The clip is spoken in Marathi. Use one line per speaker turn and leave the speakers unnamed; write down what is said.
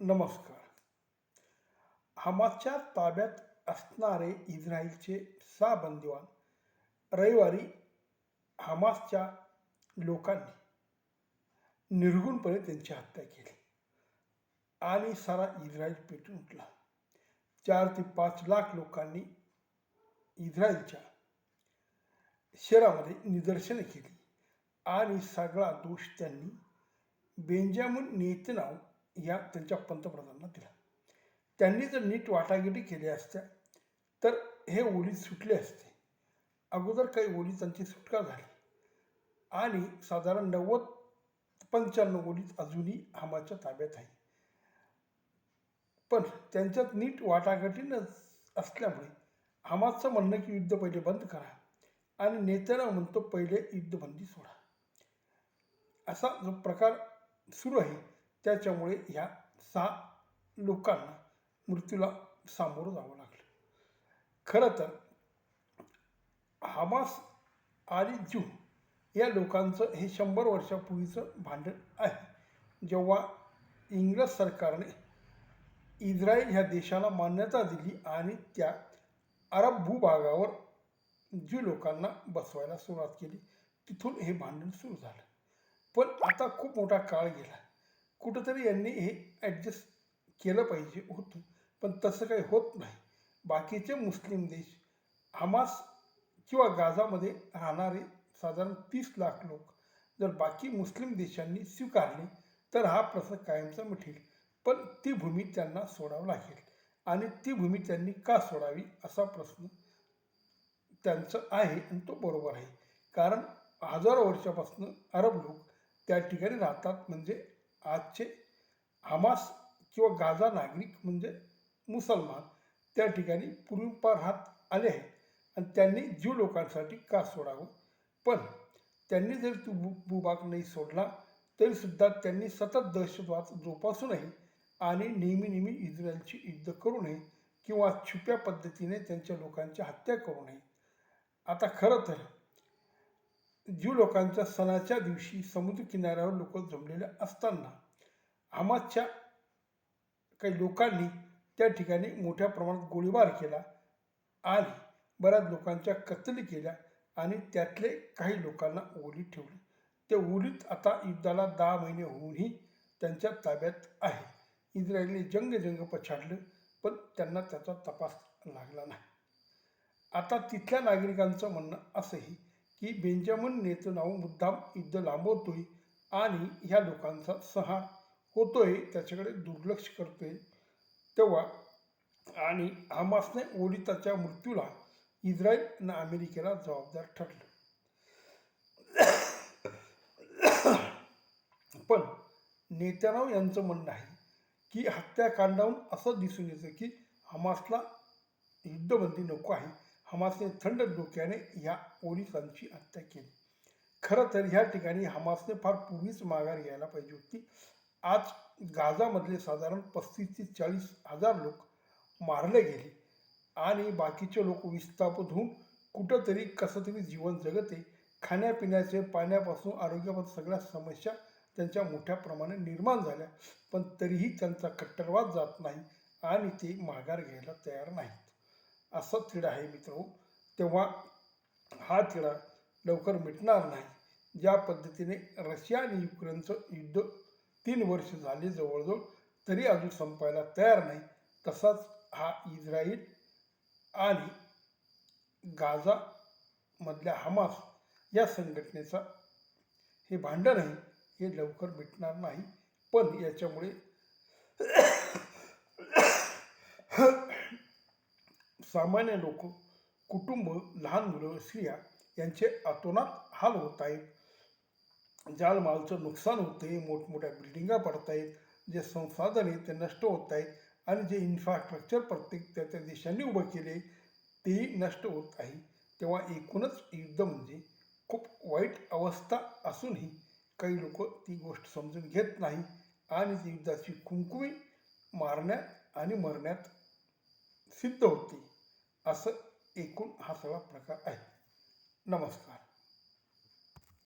नमस्कार. हमासच्या ताब्यात असणारे इस्रायलचे सहा बंदिवान रविवारी हमासच्या लोकांनी निर्गुणपणे त्यांची हत्या केली आणि सारा इस्रायल पेटून उठला. चार ते पाच लाख लोकांनी इस्रायलच्या शहरामध्ये निदर्शनं केली आणि सगळा दोष त्यांनी बेंजामिन नेतनाव या त्यांच्या पंतप्रधानांना दिला. त्यांनी जर नीट वाटाघाटी केल्या असत्या तर हे ओली सुटले असते. अगोदर काही ओलितांची सुटका झाली. आणि साधारण नव्वद पंच्याण्णव ओलीत अजूनही हमाच्या ताब्यात आहे. पण त्यांच्यात नीट वाटाघाटी न असल्यामुळे हमाचं म्हणणं की युद्ध पहिले बंद करा आणि नेत्यानं म्हणतो पहिले युद्धबंदी सोडा. असा जो प्रकार सुरू आहे त्याच्यामुळे ह्या सहा लोकांना मृत्यूला सामोरं जावं लागलं. खरं तर हमास आणि जू या लोकांचं हे शंभर वर्षापूर्वीचं भांडण आहे. जेव्हा इंग्रज सरकारने इस्रायल ह्या देशाला मान्यता दिली आणि त्या अरब भूभागावर ज्यू लोकांना बसवायला सुरुवात केली तिथून हे भांडण सुरू झालं. पण आता खूप मोठा काळ गेला. कुठंतरी यांनी हे ॲडजस्ट केलं पाहिजे होतं. पण तसं काही होत नाही. बाकीचे मुस्लिम देश हमास किंवा गाझामध्ये राहणारे साधारण तीस लाख लोक जर बाकी मुस्लिम देशांनी स्वीकारले तर हा प्रश्न कायमचा मिठेल पण ती भूमी त्यांना सोडावं लागेल. आणि ती भूमी त्यांनी का सोडावी असा प्रश्न त्यांचं आहे आणि तो बरोबर आहे. कारण हजारो वर्षापासून अरब लोक त्या ठिकाणी राहतात म्हणजे आजचे हमास किंवा गाझा नागरिक म्हणजे मुसलमान त्या ठिकाणी पूर्वीपार राहत आले आहेत. आणि त्यांनी जीव लोकांसाठी का सोडावं? पण त्यांनी जर तो भू भूभाग नाही सोडला तरीसुद्धा त्यांनी सतत दहशतवाद जोपासू नये आणि नेहमी नेहमी इस्रायलची युद्ध करू नये किंवा छुप्या पद्धतीने त्यांच्या लोकांची हत्या करू नये. आता खरं तर ज्यू लोकांच्या सणाच्या दिवशी समुद्र किनाऱ्यावर लोक जमलेले असताना आमाच्या काही लोकांनी त्या ठिकाणी मोठ्या प्रमाणात गोळीबार केला आणि बऱ्याच लोकांच्या कत्तली केल्या आणि त्यातले काही लोकांना ओलीत ठेवले. ते ओलीत आता युद्धाला दहा महिने होऊनही त्यांच्या ताब्यात आहे. इस्रायलने जंग जंग पछाडलं पण त्यांना त्याचा तपास लागला नाही. आता तिथल्या नागरिकांचं म्हणणं असंही की बेंजामिन नेतनाऊ मुद्दाम युद्ध लांबवतोय आणि ह्या लोकांचा सहार होतोय त्याच्याकडे दुर्लक्ष करतोय. तेव्हा आणि हमासने ओलिताच्या मृत्यूला इस्रायल आणि अमेरिकेला जबाबदार ठरलं. पण नेत्यानाव यांचं म्हणणं आहे की हत्याकांडाहून असं दिसून येतं की हमासला युद्धबंदी नको आहे. हमासने थंड डोक्याने ह्या पोलिसांची हत्या केली. खरं तर ह्या ठिकाणी हमासने फार पूर्वीच माघार घ्यायला पाहिजे होती. आज गाझामधले साधारण पस्तीस ते चाळीस हजार लोक मारले गेले आणि बाकीचे लोक विस्थापित होऊन कुठंतरी कसं तरी जीवन जगते खाण्यापिण्याचे पाण्यापासून आरोग्यापासून सगळ्या समस्या त्यांच्या मोठ्या प्रमाणे निर्माण झाल्या. पण तरीही त्यांचा कट्टरवाद जात नाही आणि ते माघार घ्यायला तयार नाहीत. असा तिढा आहे मित्र तेव्हा हा तिढा लवकर मिटणार नाही. ज्या पद्धतीने रशिया आणि युक्रेनचं युद्ध तीन वर्ष झाले जवळजवळ तरी अजून संपायला तयार नाही. तसाच हा इस्रायल आणि गाझामधल्या हमास या संघटनेचा हे भांडण आहे हे लवकर मिटणार नाही. पण याच्यामुळे सामान्य लोक कुटुंब लहान मुलं स्त्रिया यांचे अतोनात हाल होत आहेत. जालमालचं नुकसान होते मोठमोठ्या बिल्डिंगा पडत आहेत जे संसाधन आहेत ते नष्ट होत आहेत आणि जे इन्फ्रास्ट्रक्चर प्रत्येक त्या त्या देशांनी उभं केले तेही नष्ट होत आहे. तेव्हा एकूणच युद्ध म्हणजे खूप वाईट अवस्था असूनही काही लोक ती गोष्ट समजून घेत नाही आणि ती युद्धाची कुंकुमी मारण्यात आणि मरण्यात सिद्ध होते असं एकूण हा सगळा प्रकार आहे. नमस्कार.